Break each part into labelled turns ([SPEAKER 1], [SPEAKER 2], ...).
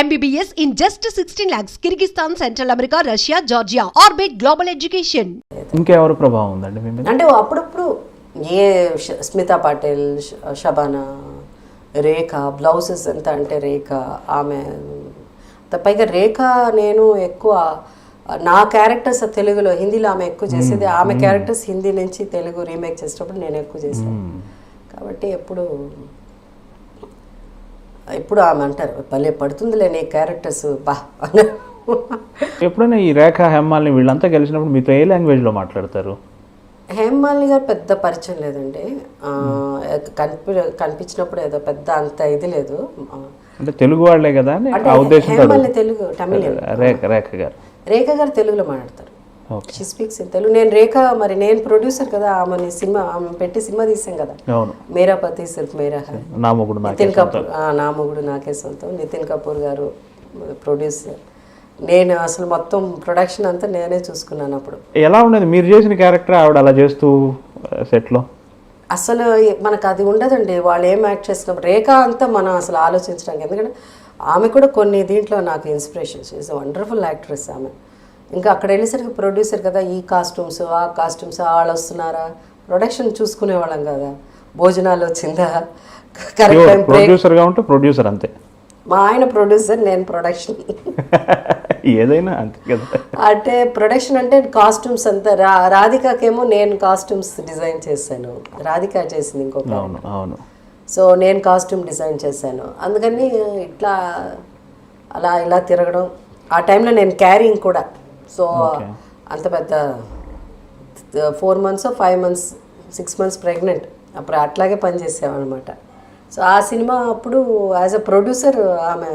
[SPEAKER 1] MBBS in just 16 lakhs, Kyrgyzstan, Central America, Russia, Georgia. Orbit Global Education.
[SPEAKER 2] ఇంకెవరు ప్రభావం ఉందండి మీ మీద?
[SPEAKER 3] అంటే అప్పుడప్పుడు ఏ ష- స్మితా పాటిల్ ష- షబానా రేఖ బ్లౌజెస్ ఎంత అంటే రేఖ ఆమె త- పైగా రేఖ నేను ఎక్కువ నా క్యారెక్టర్స్ తెలుగులో హిందీలో ఆమె ఎక్కువ చేసేది ఆమె క్యారెక్టర్స్ హిందీ నుంచి తెలుగు రీమేక్ చేసేటప్పుడు నేను ఎక్కువ చేశాను కాబట్టి ఎప్పుడు ఎప్పుడు ఆమె అంటారు భలే పడుతుందిలే నీ క్యారెక్టర్స్ బా.
[SPEAKER 2] ఎప్పుడైనా ఈ రేఖ హెమ్మాల్ని వీళ్ళంతా కలిసినప్పుడు మీతో ఏ లాంగ్వేజ్లో మాట్లాడతారు?
[SPEAKER 3] హేమాలిని గారు పెద్ద పరిచయం లేదండి. కనిపి కనిపించినప్పుడు ఏదో పెద్ద అంత ఇది లేదు.
[SPEAKER 2] అంటే తెలుగు వాళ్ళే కదా
[SPEAKER 3] హేమాలిని తెలుగు తమిళం.
[SPEAKER 2] రేఖ రేఖ గారు.
[SPEAKER 3] రేఖ గారు తెలుగులో మాట్లాడతారు. షీ స్పీక్స్ ఇన్ తెలుగు నేను రేఖ మరి నేను ప్రొడ్యూసర్ కదా ఆమెని సినిమా ఆమె పెట్టి సినిమా తీసాం కదా. మేరా పతి సిర్ఫ్ మేరా
[SPEAKER 2] నా మొగుడు
[SPEAKER 3] నితిన్ కపూర్ నా మొగుడు నాకే సొంతం. నితిన్ కపూర్ గారు ప్రొడ్యూసర్ నేను అసలు మొత్తం ప్రొడక్షన్ అంతా నేనే చూసుకున్నాను అప్పుడు.
[SPEAKER 2] ఎలా ఉండేది? మీరు చేసిన క్యారెక్టర్ ఆవిడ అలా చేస్తూ సెట్లో
[SPEAKER 3] అసలు మనకు అది ఉండదండి. వాళ్ళు ఏం యాక్ట్ చేసినప్పుడు రేఖ అంతా మనం అసలు ఆలోచించడానికి. ఎందుకంటే ఆమె కూడా కొన్ని దీంట్లో నాకు ఇన్స్పిరేషన్ ఈజ్ వండర్ఫుల్ యాక్ట్రెస్ ఆమె. ఇంకా అక్కడ వెళ్ళేసరికి ప్రొడ్యూసర్ కదా ఈ కాస్ట్యూమ్స్ ఆ కాస్ట్యూమ్స్ వాళ్ళు వస్తున్నారా? ప్రొడక్షన్ చూసుకునే వాళ్ళం కదా. భోజనాలు వచ్చిందా? కరెక్ట్ టైం
[SPEAKER 2] ప్రొడ్యూసర్గా ఉంటే ప్రొడ్యూసర్ అంతే.
[SPEAKER 3] మా ఆయన ప్రొడ్యూసర్ నేను ప్రొడక్షన్
[SPEAKER 2] ఏదైనా అంతే కదా.
[SPEAKER 3] అంటే ప్రొడక్షన్ అంటే కాస్ట్యూమ్స్ అంతా రా రాధికాకేమో నేను కాస్ట్యూమ్స్ డిజైన్ చేశాను. రాధిక చేసింది ఇంకొక
[SPEAKER 2] అవును అవును.
[SPEAKER 3] సో నేను కాస్ట్యూమ్ డిజైన్ చేశాను. అందుకని ఇట్లా అలా ఇలా తిరగడం. ఆ టైంలో నేను క్యారింగ్ కూడా. సో అంత పెద్ద four months five months six months pregnant. అప్పుడు అట్లాగే పనిచేసామన్నమాట సో ఆ సినిమా అప్పుడు యాజ్ అ ప్రొడ్యూసర్ ఆమె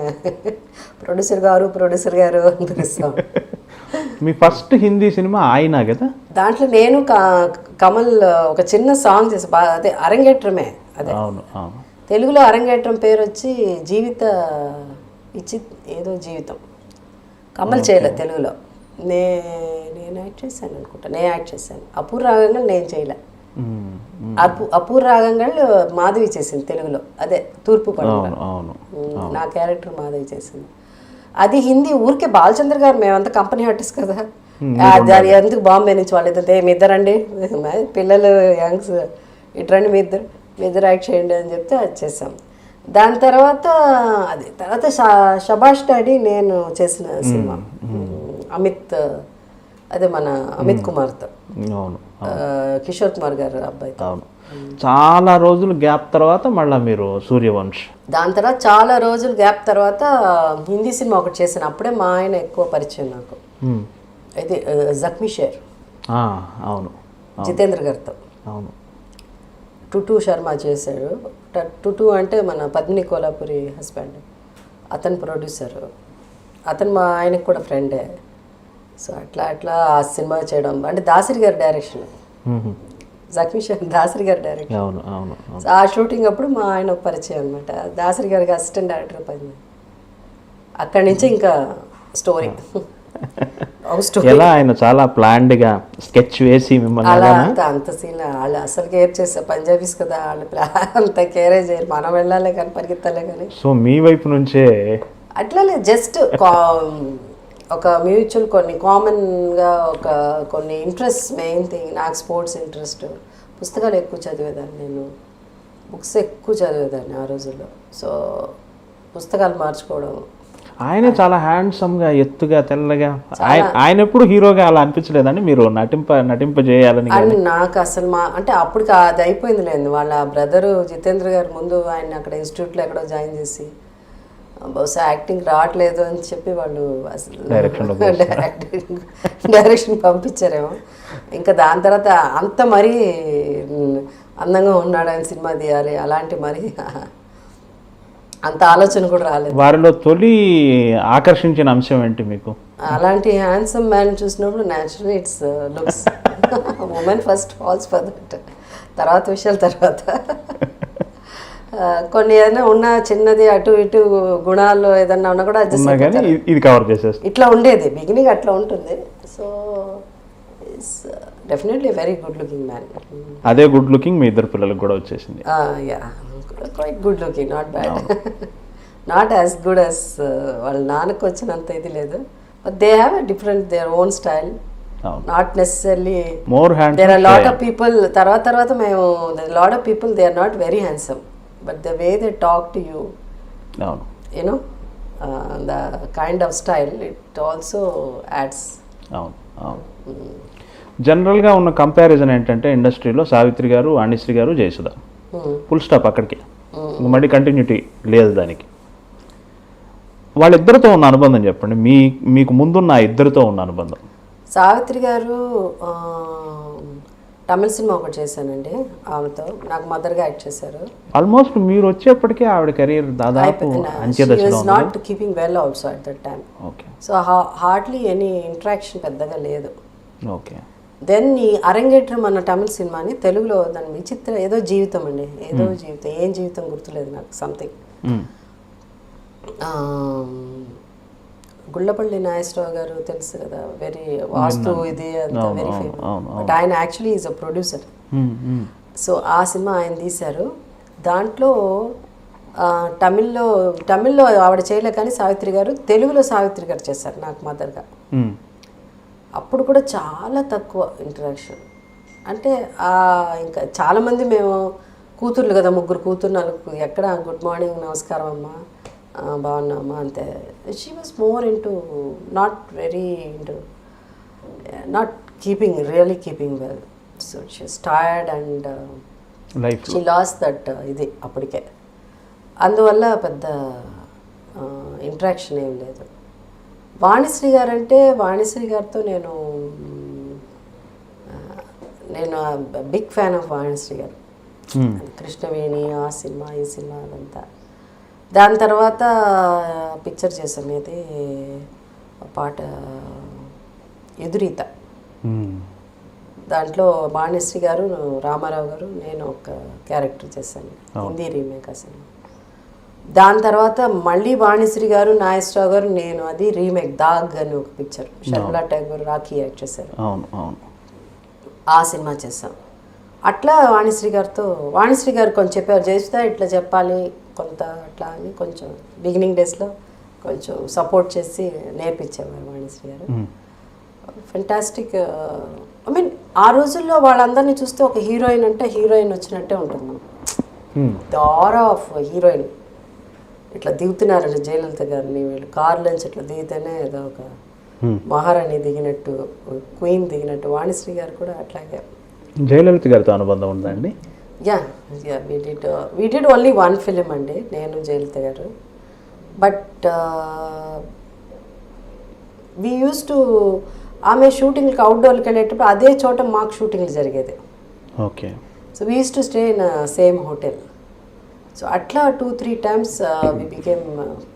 [SPEAKER 3] ప్రొడ్యూసర్ గారు ప్రొడ్యూసర్ గారు అని పిలుస్తాం
[SPEAKER 2] మీ ఫస్ట్ హిందీ సినిమా ఆయన కదా?
[SPEAKER 3] దాంట్లో నేను కమల్ ఒక చిన్న సాంగ్ చేసి అదే అరంగేట్రమే అదే.
[SPEAKER 2] అవును
[SPEAKER 3] తెలుగులో అరంగేట్రం పేరు వచ్చి జీవిత ఇచ్చి ఏదో జీవితం. కమల్ చేయలే తెలుగులో. నే నేను యాక్ట్ చేశాను అనుకుంటా. నేను యాక్ట్ చేశాను. అపూర్ రాగంగా నేను చేయలే. అపు అపూర్ రాగంగా మాధవి చేసింది తెలుగులో. అదే తూర్పు ఉమ్, నా క్యారెక్టర్ మాధవి చేసింది. అది హిందీ ఊరికే బాలచంద్ర గారు మేమంతా కంపెనీ ఆర్టిస్ట్ కదా. అది ఎందుకు బాంబే నుంచి వాళ్ళు ఇద్దరు మీ ఇద్దరండి. పిల్లలు యంగ్స్ ఇట్రండి మీ ఇద్దరు. మీ ఇద్దరు యాక్ట్ చేయండి అని చెప్తే అది చేసాం దాని తర్వాత అది తర్వాత షబాష్ డాడీ నేను చేసిన సినిమా. అమిత్ అదే మన అమిత్ కుమార్తో.
[SPEAKER 2] అవును
[SPEAKER 3] కిషోర్ కుమార్ గారు అబ్బాయితో.
[SPEAKER 2] అవును. చాలా రోజులు గ్యాప్ తర్వాత మళ్ళీ మీరు సూర్యవంశ్.
[SPEAKER 3] దాని తర్వాత చాలా రోజులు గ్యాప్ తర్వాత హిందీ సినిమా ఒకటి చేశాను అప్పుడే మా ఆయన ఎక్కువ పరిచయం నాకు. అయితే జఖ్మీ షేర్.
[SPEAKER 2] అవును
[SPEAKER 3] జితేంద్ర గారితో.
[SPEAKER 2] అవును.
[SPEAKER 3] టుటు శర్మ చేశాడు. టుటు అంటే మన పద్మిని కోలాపురి హస్బెండ్. అతను ప్రొడ్యూసర్ అతను మా ఆయనకు కూడా ఫ్రెండే సో అట్లా అట్లా ఆ సినిమా చేయడం. అంటే దాసరి గారి డైరెక్షన్. జఖ్మీ షేర్ దాసరి గారి డైరెక్షన్
[SPEAKER 2] అవును అవును
[SPEAKER 3] ఆ షూటింగ్ అప్పుడు మా ఆయన పరిచయం అనమాట దాసరి గారికి అసిస్టెంట్ డైరెక్టర్ పని. అక్కడి నుంచి ఇంకా స్టోరీ
[SPEAKER 2] ఎలా ఆయన చాలా planned గా స్కెచ్ వేసి మిమ్మల్ని?
[SPEAKER 3] అంత అంత సీన్ వాళ్ళు అసలు కేర్ చేస్తారు పంజాబీస్ కదా వాళ్ళు అంత కేరే చేయరు. మనం వెళ్ళాలి కానీ పరిగెత్తాలే కానీ.
[SPEAKER 2] సో మీ వైపు నుంచే
[SPEAKER 3] అట్లా జస్ట్ ఒక మ్యూచువల్ కొన్ని కామన్గా ఒక కొన్ని ఇంట్రెస్ట్ మెయిన్ థింగ్ నాకు స్పోర్ట్స్ ఇంట్రెస్ట్ పుస్తకాలు ఎక్కువ చదివేదాన్ని నేను. బుక్స్ ఎక్కువ చదివేదాన్ని ఆ రోజుల్లో. సో పుస్తకాలు మార్చుకోవడం.
[SPEAKER 2] ఆయనే చాలా హ్యాండ్సమ్గా ఎత్తుగా తెల్లగా. ఆయన ఎప్పుడు హీరోగా అలా అనిపించలేదండి మీరు నటింప నటింప చేయాలని
[SPEAKER 3] అండ్ నాకు అసలు మా అంటే అప్పటికి అది అయిపోయింది లేదు వాళ్ళ బ్రదరు జితేంద్ర గారు ముందు ఆయన అక్కడ ఇన్స్టిట్యూట్లో ఎక్కడో జాయిన్ చేసి బహుశా యాక్టింగ్ రావట్లేదు అని చెప్పి వాళ్ళు అసలు డైరెక్టింగ్ డైరెక్షన్ పంపించారేమో. ఇంకా దాని తర్వాత అంత మరీ అందంగా ఉన్నాడు ఆయన సినిమా తీయాలి అలాంటి మరి అంత ఆలోచన కూడా రాలేదు.
[SPEAKER 2] వారిలో తొలి ఆకర్షించిన అంశం ఏంటి మీకు?
[SPEAKER 3] అలాంటి హ్యాండ్సమ్ మ్యాన్ చూసినప్పుడు natural it's looks women first falls for that తర్వాత విషయాల తర్వాత. కొన్ని ఏదైనా ఉన్న చిన్నది అటు ఇటు గుణాలు ఏదన్నా ఉన్నా కూడా అడ్జస్ట్
[SPEAKER 2] కానీ ఇది- కవర్ చేసేస్తుంది
[SPEAKER 3] ఇట్లా ఉండేది. బిగినింగ్ అట్లా ఉంటుంది. So definitely very good looking man
[SPEAKER 2] అదే గుడ్ లుకింగ్ మీ ఇద్దరు పిల్లలకు కూడా వచ్చేసింది.
[SPEAKER 3] Yeah quite good looking not bad not as good as వాళ్ళ నాన్నకు వచ్చినంత ఇది లేదు. But they have different their own style not necessarily
[SPEAKER 2] more hand
[SPEAKER 3] there are lot of people తర్వాత తర్వాత మేము lot of people they are not very handsome but the way they talk to you you know the kind of style it also adds
[SPEAKER 2] అవును అవును. జనరల్గా ఉన్న comparison ఏంటంటే ఇండస్ట్రీలో సావిత్రి గారు వాణిశ్రీ గారు జయసుధ. ఫుల్ స్టాప్ అక్కడికి. ఇంక మళ్ళీ కంటిన్యూటీ లేదు దానికి. వాళ్ళిద్దరితో ఉన్న అనుబంధం చెప్పండి. మీ మీకు ముందున్న ఇద్దరితో ఉన్న అనుబంధం.
[SPEAKER 3] సావిత్రి గారు తమిళ సినిమా ఒకటి చేశానండి ఆమెతో. నాకు మదర్గా యాక్ట్ చేశారు.
[SPEAKER 2] ఆల్మోస్ట్ మీరు వచ్చేప్పటికే ఆవిడ కెరీర్ దాదాపు
[SPEAKER 3] not keeping well also at that time
[SPEAKER 2] okay
[SPEAKER 3] so hardly any interaction పెద్దగా లేదు.
[SPEAKER 2] ఓకే
[SPEAKER 3] దెన్ ఈ అరంగేట్రం అన్న తమిళ సినిమాని తెలుగులో దాని విచిత్ర ఏదో జీవితం అండి. ఏదో జీవితం ఏం జీవితం గుర్తులేదు నాకు సంథింగ్. గుళ్ళపల్లి నాగేశ్వరరావు గారు తెలుసు కదా వెరీ వాస్తు ఇది అంతా వెరీ ఫేమస్ బట్ ఆయన actually is a producer. So ఆ సినిమా ఆయన తీశారు. దాంట్లో తమిళ్ళో తమిళ్ళో ఆవిడ చేయలే కానీ సావిత్రి గారు తెలుగులో సావిత్రి గారు చేశారు నాకు మదర్గా. అప్పుడు కూడా చాలా తక్కువ ఇంటరాక్షన్ అంటే ఇంకా చాలామంది మేము కూతుర్లు కదా ముగ్గురు కూతురు నలుగురు ఎక్కడ? గుడ్ మార్నింగ్ నమస్కారం అమ్మా. బాగున్నామా అంతే she was more into not very into not keeping really keeping well so she's tired and
[SPEAKER 2] life
[SPEAKER 3] she lost that ఇది అప్పటికే. అందువల్ల పెద్ద ఇంట్రాక్షన్ ఏం లేదు. వాణిశ్రీ గారు అంటే వాణిశ్రీ గారితో నేను నేను బిగ్ ఫ్యాన్ ఆఫ్ వాణిశ్రీ గారు.
[SPEAKER 2] మ్మ్.
[SPEAKER 3] కృష్ణవేణి ఆ సినిమా ఈ సినిమా అదంతా. దాని తర్వాత పిక్చర్ చేశాను. ఇది పాట ఎదురీత. దాంట్లో బాణశ్రీ గారు రామారావు గారు నేను ఒక క్యారెక్టర్ చేశాను. Hindi remake cinema. దాని తర్వాత మళ్ళీ వాణిశ్రీ గారు నాగేశ్వరరావు గారు నేను అది రీమేక్ దాగ్ అని ఒక పిక్చర్. షర్మిలా ట్యాగూర్ రాఖీ యాక్ట్ చేశారు. ఆ సినిమా చేసాం అట్లా వాణిశ్రీ గారితో వాణిశ్రీ గారు కొంచెం చెప్పారు చేస్తా ఇట్లా చెప్పాలి కొంత అట్లా అని కొంచెం బిగినింగ్ డేస్లో కొంచెం సపోర్ట్ చేసి నేర్పించేవారు వాణిశ్రీ గారు. ఫెంటాస్టిక్ ఐ మీన్ ఆ రోజుల్లో వాళ్ళందరినీ చూస్తే ఒక హీరోయిన్ అంటే హీరోయిన్ వచ్చినట్టే ఉంటుంది. దార ఆఫ్ హీరోయిన్ ఇట్లా దిగుతున్నారండి జయలలిత గారిని వీళ్ళు కార్లోంచి ఇట్లా దిగితేనే ఏదో ఒక. మహారాణి దిగినట్టు క్వీన్ దిగినట్టు వాణిశ్రీ గారు కూడా అట్లాగే
[SPEAKER 2] జయలలిత గారితో అనుబంధం ఉందండి
[SPEAKER 3] yeah yeah we did we did only one film అండి నేను జయలలిత గారు. బట్ వీ యూస్ టు ఆమె షూటింగ్కి అవుట్డోర్కి వెళ్ళేటప్పుడు అదే చోట మాకు షూటింగ్లు జరిగేది.
[SPEAKER 2] Okay.
[SPEAKER 3] So we use to stay in same hotel so అట్లా two three times we became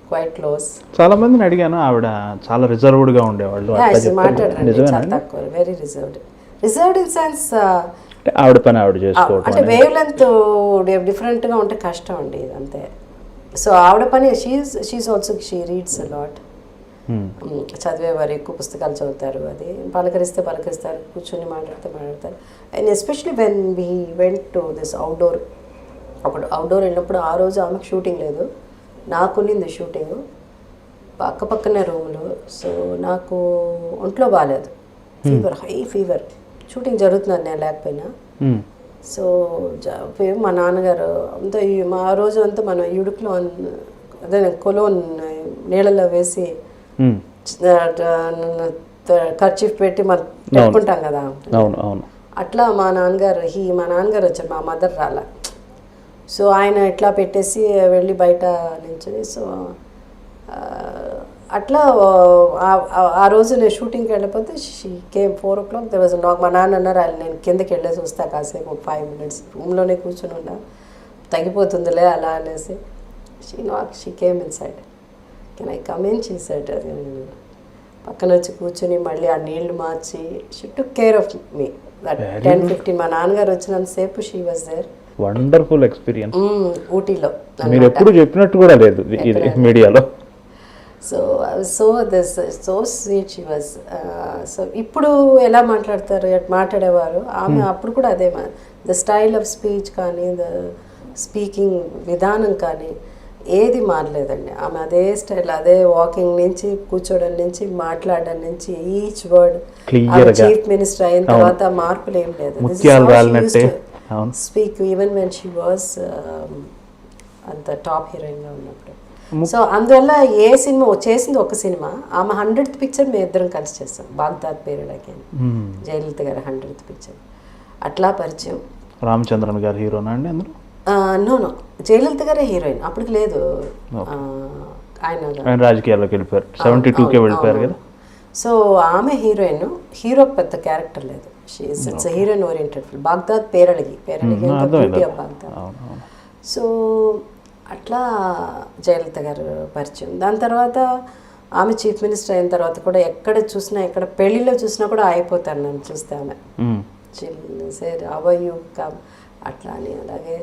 [SPEAKER 3] quite close
[SPEAKER 2] చాలా మందిని అడిగాను ఆవిడ చాలా రిజర్వ్డ్గా ఉండేవాళ్ళు.
[SPEAKER 3] మాట్లాడండి చాలా తక్కువ very reserved reserved in sense
[SPEAKER 2] అంటే ఆవిడ పని ఆవిడ చేసుకోవటం
[SPEAKER 3] అంటే వేవ్ లెంత్ డిఫరెంట్గా ఉంటే కష్టం అండి ఇది అంతే సో ఆవిడ పని she she also she reads lot
[SPEAKER 2] hmm.
[SPEAKER 3] చదివేవారు ఎక్కువ పుస్తకాలు చదువుతారు అది. పలకరిస్తే పలకరిస్తారు కూర్చొని మాట్లాడితే మాట్లాడతారు. And especially when we went to this outdoor అప్పుడు అవుట్డోర్ వెళ్ళినప్పుడు ఆ రోజు ఆమెకు షూటింగ్ లేదు. నాకు ఉన్నింది షూటింగ్ పక్క పక్కనే రూములు సో నాకు ఒంట్లో బాగాలేదు ఫీవర్ హై ఫీవర్ షూటింగ్ జరుగుతున్నాను నేను లేకపోయినా. సో మా నాన్నగారు అంతా మా రోజు అంతా మనం ఇడుకులో అదే కొలోన్ నీళ్ళలో వేసి. ఖర్చీఫ్ పెట్టి మనం పెట్టుకుంటాం కదా.
[SPEAKER 2] అవును. అవును.
[SPEAKER 3] అట్లా మా నాన్నగారు హీ మా నాన్నగారు వచ్చారు మా మదర్ రాల. సో ఆయన ఇట్లా పెట్టేసి వెళ్ళి బయట నించుని సో అట్లా ఆ- రోజు నేను షూటింగ్కి వెళ్ళిపోతే she came four o'clock there was knock మా నాన్న అన్నారు "ఆయన నేను కిందకి వెళ్ళేసి వస్తా కాసేపు ఒక ఫైవ్ మినిట్స్ రూమ్లోనే కూర్చొని ఉన్నా తగ్గిపోతుందిలే అలా అనేసి she knock she came inside can I come in she side పక్కన వచ్చి కూర్చొని మళ్ళీ ఆ నీళ్ళు మార్చి she took care of me that ten fifteen మా నాన్నగారు వచ్చినంతసేపు she was there
[SPEAKER 2] wonderful experience
[SPEAKER 3] ఊటీలో
[SPEAKER 2] మీరు ఎప్పుడు చెప్పినట్టు కూడా లేదు మీడియాలో.
[SPEAKER 3] So so this so sweet she was so ఇప్పుడు ఎలా మాట్లాడతారు? మాట్లాడేవారు? ఆమె అప్పుడు కూడా అదే ద స్టైల్ ఆఫ్ స్పీచ్ కానీ ద స్పీకింగ్ విధానం కానీ ఏది మారలేదండి. ఆమె అదే స్టైల్ అదే వాకింగ్ నుంచి కూర్చోవడం నుంచి మాట్లాడడం నుంచి ఈచ్ వర్డ్. చీఫ్ మినిస్టర్ అయిన తర్వాత మార్పులు ఏం లేదు. Speak even when she was అంత టాప్ హీరోయిన్గా ఉన్నప్పుడు. సో అందువల్ల ఏ సినిమా చేసింది ఒక సినిమా ఆమె హండ్రెడ్ పిక్చర్ మేము ఇద్దరం కలిసి చేస్తాం బాగ్దాద్ పేరులకి
[SPEAKER 2] మ్మ్.
[SPEAKER 3] జయలలిత గారి హండ్రెడ్ పిక్చర్ అట్లా పరిచయం.
[SPEAKER 2] రామచంద్రన్ గారు హీరోనా అండి అందులో?
[SPEAKER 3] నో నో జయలలిత గారే హీరోయిన్. అప్పటికి లేదు. ఆయన
[SPEAKER 2] రాజకీయాల్లోకి వెళ్ళిపోయారు. సెవెంటీ టూకే వెళ్ళిపోయారు కదా?
[SPEAKER 3] సో ఆమె హీరోయిన్ హీరో పెద్ద క్యారెక్టర్ లేదు. It's heroine oriented film Baghdad
[SPEAKER 2] అర్థమైంది.
[SPEAKER 3] Beauty of Baghdad. సో అట్లా జయలలిత గారు పరిచయం. దాని తర్వాత ఆమె చీఫ్ మినిస్టర్ అయిన తర్వాత కూడా ఎక్కడ చూసినా ఎక్కడ పెళ్ళిలో చూసినా కూడా అయిపోతాను నన్ను చూస్తే ఆమె. సార్ అవయు కమ్ అట్లా అని అలాగే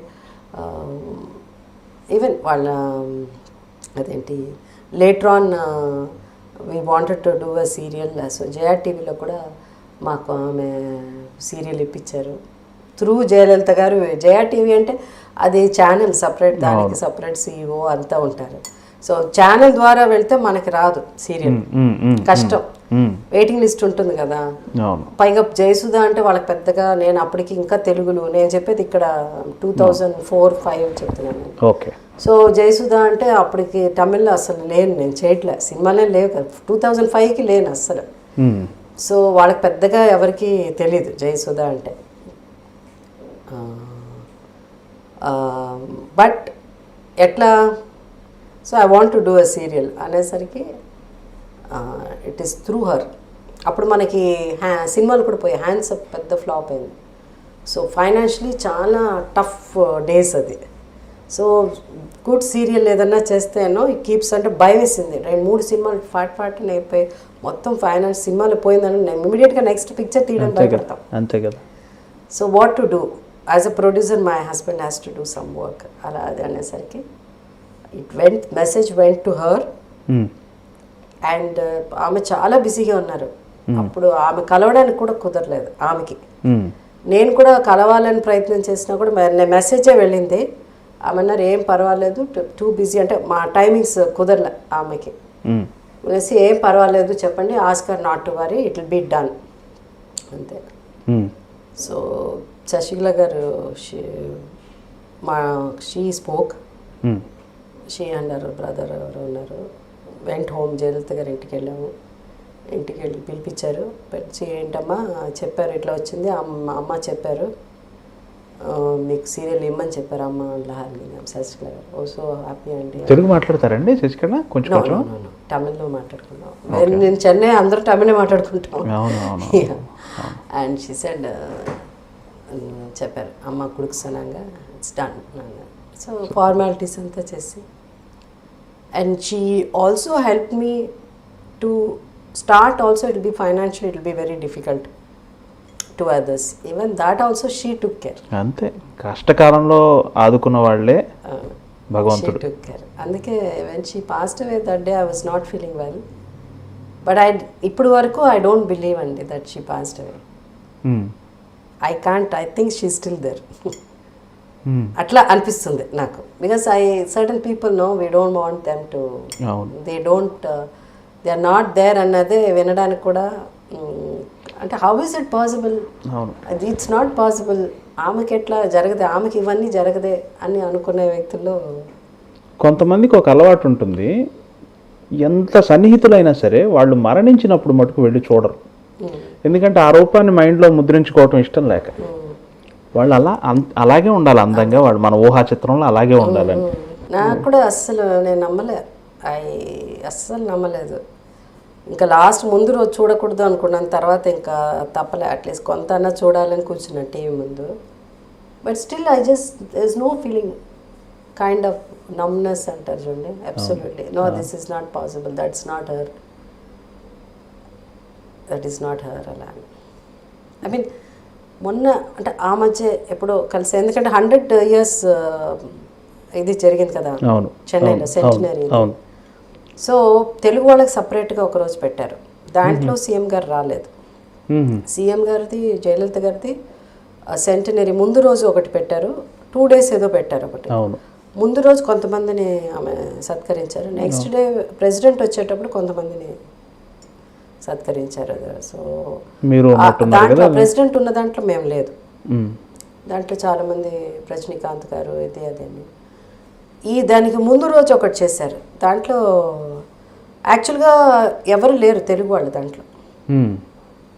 [SPEAKER 3] ఈవెన్ వాళ్ళ అదేంటి later on we wanted to do a serial so Jaya టీవీలో కూడా మాకు ఆమె సీరియల్ ఇప్పించారు. త్రూ జయలలిత గారు జయా టీవీ అంటే అది ఛానల్ సపరేట్ దానికి సపరేట్ సీఈఓ అంతా ఉంటారు. సో ఛానల్ ద్వారా వెళ్తే మనకి రాదు సీరియల్. కష్టం. వెయిటింగ్ లిస్ట్ ఉంటుంది కదా. పైగా జయసుధ అంటే వాళ్ళకి పెద్దగా నేను అప్పటికి ఇంకా తెలుగులో నేను చెప్పేది ఇక్కడ టూ థౌజండ్ ఫోర్ ఫైవ్ చెప్తున్నాను. నేను.
[SPEAKER 2] ఓకే.
[SPEAKER 3] సో జయసుధ అంటే అప్పటికి తమిళ్ళో అసలు లేను నేను చేయట్లే. సినిమాలే లేవు కదా. టూ థౌజండ్ ఫైవ్కి లేను అస్సలు. సో వాళ్ళకి పెద్దగా ఎవరికి తెలీదు జయసుధ అంటే. బట్ ఎట్లా? So I want to do a serial అనేసరికి ఇట్ ఈస్ త్రూ హర్ అప్పుడు మనకి హ్యా సినిమాలు కూడా పోయి హ్యాండ్స్ అప్ పెద్ద ఫ్లాప్ అయింది. సో ఫైనాన్షియలీ చాలా టఫ్ డేస్ అది. సో గుడ్ సీరియల్ ఏదన్నా చేస్తేనో ఈ కీప్స్ అంటే భయం వేసింది రెండు మూడు సినిమాలు ఫాట్ ఫాట్ అయిపోయి మొత్తం ఫైనాన్స్ సినిమాలు పోయిందని నేను ఇమీడియట్గా నెక్స్ట్ పిక్చర్ తీయడం భయపడతాం.
[SPEAKER 2] అంతే కదా.
[SPEAKER 3] So what to do as a producer my husband has to do some work అలా అది అనేసరికి it went message went to her. And ఆమె చాలా బిజీగా ఉన్నారు. అప్పుడు ఆమె కలవడానికి కూడా కుదరలేదు ఆమెకి.
[SPEAKER 2] మ్మ్.
[SPEAKER 3] నేను కూడా కలవాలని ప్రయత్నం చేసినా కూడా మెసేజే వెళ్ళింది. ఆమె అన్నారు ఏం పర్వాలేదు టూ బిజీ అంటే మా టైమింగ్స్ కుదరలే ఆమెకి.
[SPEAKER 2] మ్మ్.
[SPEAKER 3] అనేసి ఏం పర్వాలేదు చెప్పండి ask her not to worry it will be done అంతే. సో శశికళ గారు షీ మా she spoke. She and brother ఎవరు ఉన్నారు. వెంట్ హోమ్ జయలలిత గారి ఇంటికి వెళ్ళాము. ఇంటికి వెళ్ళి పిలిపించారు. పిలిచి ఏంటమ్మా చెప్పారు ఇట్లా వచ్చింది. అమ్మ అమ్మ చెప్పారు. మీకు సీరియల్ ఇమ్మని చెప్పారు అమ్మ లహార్ని శశికళ గారు. ఓ సో హ్యాపీ అండి.
[SPEAKER 2] తెలుగు మాట్లాడతారండి శశికళ? కొంచెం.
[SPEAKER 3] తమిళ్ళో మాట్లాడుకున్నాం నేను- నేను చెన్నై అందరూ తమిళే మాట్లాడుకుంటాం. అండ్ షీ సెడ్ చెప్పారు. అమ్మ కుడుకుసనంగా ఇట్స్ డన్ సో ఫార్మాలిటీస్ అంతా చేసి. And she also help me to start also it be financial it be very difficult to others even that also she took care
[SPEAKER 2] అంతే. కష్టకాలంలో ఆదుకున్న వాళ్ళే భగవంతుడు.
[SPEAKER 3] took care. అందుకే when she passed away that day I was not feeling well but I ఇప్పుడు వరకు I don't believe అండి that she passed away. I can't I think she still there. అట్లా అనిపిస్తుంది నాకు. Because I certain people no we don't want them to they don't they are not there అన్నదే వినడానికి కూడా అంటే how is it possible it's not possible ఆమెకి ఎట్లా జరగదే ఆమెకి ఇవన్నీ జరగదే అని అనుకునే వ్యక్తుల్లో
[SPEAKER 2] కొంతమందికి ఒక అలవాటు ఉంటుంది. ఎంత సన్నిహితులైనా సరే వాళ్ళు మరణించినప్పుడు మటుకు వెళ్ళి చూడరు. ఎందుకంటే ఆ రూపాన్ని మైండ్లో ముద్రించుకోవటం ఇష్టం లేక. వాళ్ళు అలా అలాగే ఉండాలి అందంగా వాళ్ళు మన ఊహా చిత్రంలో అలాగే ఉండాలని.
[SPEAKER 3] నాకు కూడా అస్సలు నేను నమ్మలే. ఐ అస్సలు నమ్మలేదు. ఇంకా లాస్ట్ ముందు రోజు చూడకూడదు అనుకున్నాను. తర్వాత ఇంకా తప్పలే. అట్లీస్ట్ కొంత అన్నా చూడాలని కూర్చున్నా టీవీ ముందు. But still I just is no feeling kind of numbness అంటారు చూడండి. Absolutely no this is not possible that's not her that is not her అలా ఐ మీన్ మొన్న అంటే ఆ మధ్య ఎప్పుడో కలిసి ఎందుకంటే హండ్రెడ్ ఇయర్స్ ఇది జరిగింది కదా చెన్నైలో సెంటినరీ సో తెలుగు వాళ్ళకి సపరేట్గా ఒక రోజు పెట్టారు. దాంట్లో సీఎం గారు రాలేదు. సీఎం గారిది జయలలిత గారిది సెంటినరీ ముందు రోజు ఒకటి పెట్టారు. టూ డేస్ ఏదో పెట్టారు ఒకటి. ముందు రోజు కొంతమందిని ఆమె సత్కరించారు. నెక్స్ట్ డే ప్రెసిడెంట్ వచ్చేటప్పుడు కొంతమందిని సత్కరించారు సో
[SPEAKER 2] మీరు
[SPEAKER 3] దాంట్లో ప్రెసిడెంట్ ఉన్న దాంట్లో మేము లేదు. దాంట్లో చాలామంది రజనీకాంత్ గారు ఇది అదని ఈ దానికి ముందు రోజు ఒకటి చేశారు. దాంట్లో యాక్చువల్గా ఎవరు లేరు తెలుగు వాళ్ళు దాంట్లో.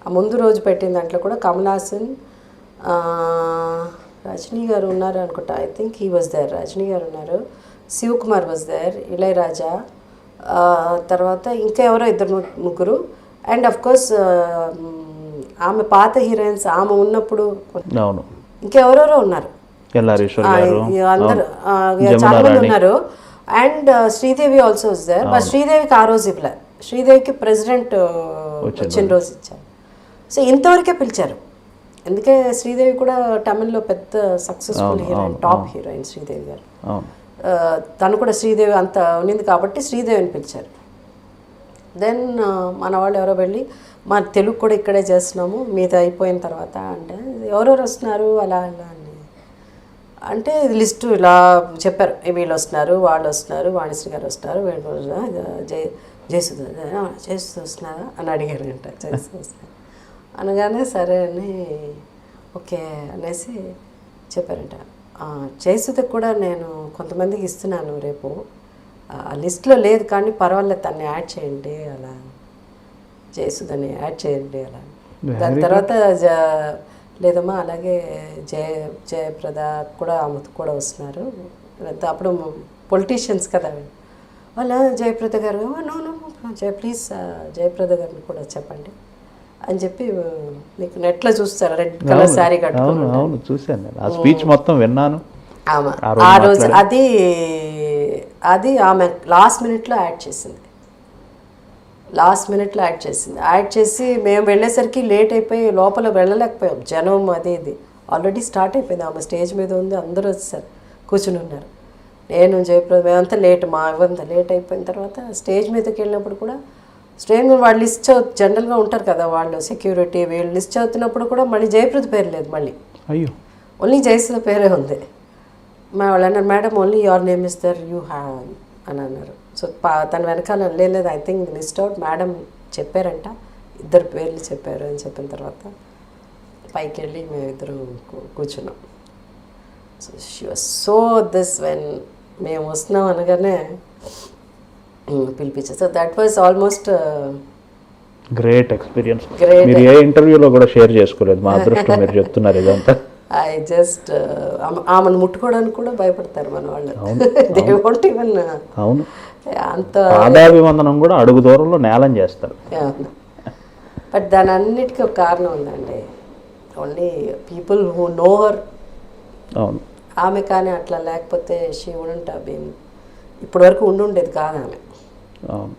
[SPEAKER 3] ఆ ముందు రోజు పెట్టిన దాంట్లో కూడా కమల్ హాసన్ రజనీ గారు ఉన్నారు అనుకుంటా. I think he was there Rajini గారు ఉన్నారు. శివకుమార్ వాజ్ దేర్ ఇళయరాజా తర్వాత ఇంకా ఎవరో ఇద్దరు ముగ్గురు. అండ్ అఫ్ కోర్స్ ఆమె పాత హీరోయిన్స్ ఆమె ఉన్నప్పుడు
[SPEAKER 2] అవును.
[SPEAKER 3] ఇంకెవరెవరో ఉన్నారు. అందరు చాలా మంది. ఉన్నారు. And Sridevi also was there but శ్రీదేవికి ఆ రోజు ఇవ్వలే. శ్రీదేవికి ప్రెసిడెంట్ వచ్చిన రోజు ఇచ్చారు. సో ఇంతవరకే పిలిచారు. అందుకే శ్రీదేవి కూడా తమిళ్ళో పెద్ద successful heroine top heroine Sridevi గారు. ఆ, తను కూడా శ్రీదేవి అంత ఉన్నింది కాబట్టి శ్రీదేవిని పిలిచారు. దెన్ మన వాళ్ళు ఎవరో వెళ్ళి మా తెలుగు కూడా ఇక్కడే చేస్తున్నాము మీద అయిపోయిన తర్వాత అంటే ఎవరెవరు వస్తున్నారు అలా అలా అని. అంటే లిస్టు ఇలా చెప్పారు. వీళ్ళు వస్తున్నారు వాళ్ళు వస్తున్నారు వాణిశ్రీ గారు వస్తున్నారు వీళ్ళు వస్తున్నారు, జయ వస్తున్నారా అని అడిగారంట జయసుధ వస్తున్నారు. అనగానే సరే అని ఓకే అనేసి చెప్పారంట. "ఆ, కూడా నేను కొంతమందికి ఇస్తున్నాను రేపు. ఆ లిస్ట్లో లేదు కానీ పర్వాలేదు తన్ని యాడ్ చేయండి అలా. జయసుధని యాడ్ చేయండి అలా. దాని తర్వాత లేదమ్మా అలాగే జయ జయప్రద కూడా ఆమెతో కూడా వస్తున్నారు. అప్పుడు పొలిటీషియన్స్ కదా వాళ్ళ జయప్రద గారు no no Jaya please Jayaprada గారిని కూడా చెప్పండి. అని చెప్పి మీకు నెట్లో చూస్తారు రెడ్ కలర్ శారీ కట్టుకుని
[SPEAKER 2] అవును చూశాను నేను. ఆ స్పీచ్ మొత్తం విన్నాను. ఆ రోజు
[SPEAKER 3] అది అది ఆమె లాస్ట్ మినిట్లో యాడ్ చేసింది. లాస్ట్ మినిట్లో యాడ్ చేసింది. యాడ్ చేసి మేము వెళ్ళేసరికి లేట్ అయిపోయి లోపల వెళ్ళలేకపోయాం. జనం అది ఇది. ఆల్రెడీ స్టార్ట్ అయిపోయింది. ఆమె స్టేజ్ మీద ఉంది. అందరూ వచ్చేసారు. కూర్చుని ఉన్నారు. నేను జయప్రద మేమంతా లేట్ మా ఇవంతా లేట్ అయిపోయిన తర్వాత స్టేజ్ మీదకి వెళ్ళినప్పుడు కూడా స్టేజ్ మీద వాళ్ళు లిస్ట్ చదువు జనరల్గా ఉంటారు కదా వాళ్ళు సెక్యూరిటీ వీళ్ళు లిస్ట్ చదువుతున్నప్పుడు కూడా మళ్ళీ జయప్రద పేరు లేదు మళ్ళీ.
[SPEAKER 2] అయ్యో.
[SPEAKER 3] ఓన్లీ జయసుధ పేరే ఉంది. మా వాళ్ళు అన్నారు madam only your name is there you have అని అన్నారు. సో పా తన వెనకాల లేదు I think list out madam చెప్పారంట ఇద్దరు పేర్లు చెప్పారు అని చెప్పిన తర్వాత పైకి వెళ్ళి మేమిద్దరం కూర్చున్నాం. So she was so this when మేము వస్తున్నాం అనగానే పిలిపించారు. So that was almost
[SPEAKER 2] great experience. మీరు ఏ ఇంటర్వ్యూలో కూడా షేర్ చేసుకోలేదు మా అదృష్టం మీరు చెప్తున్నారు ఇదంతా.
[SPEAKER 3] ఐ జస్ట్ ఆమెను ముట్టుకోవడానికి కూడా భయపడతారు మన వాళ్ళు దే వోంట్ ఈవెన్
[SPEAKER 2] అవును.
[SPEAKER 3] అంత
[SPEAKER 2] పాదాభివందనం కూడా అడుగు దూరంలో నేలం చేస్తారు.
[SPEAKER 3] బట్ దాని అన్నిటికీ ఒక కారణం ఉందండి. Only people who know her
[SPEAKER 2] అవును.
[SPEAKER 3] ఆమె కానీ అట్లా లేకపోతే షీ వుడెంట్ బీన్ ఇప్పటి వరకు ఉండుండేది కాదు ఆమె.
[SPEAKER 2] అవును.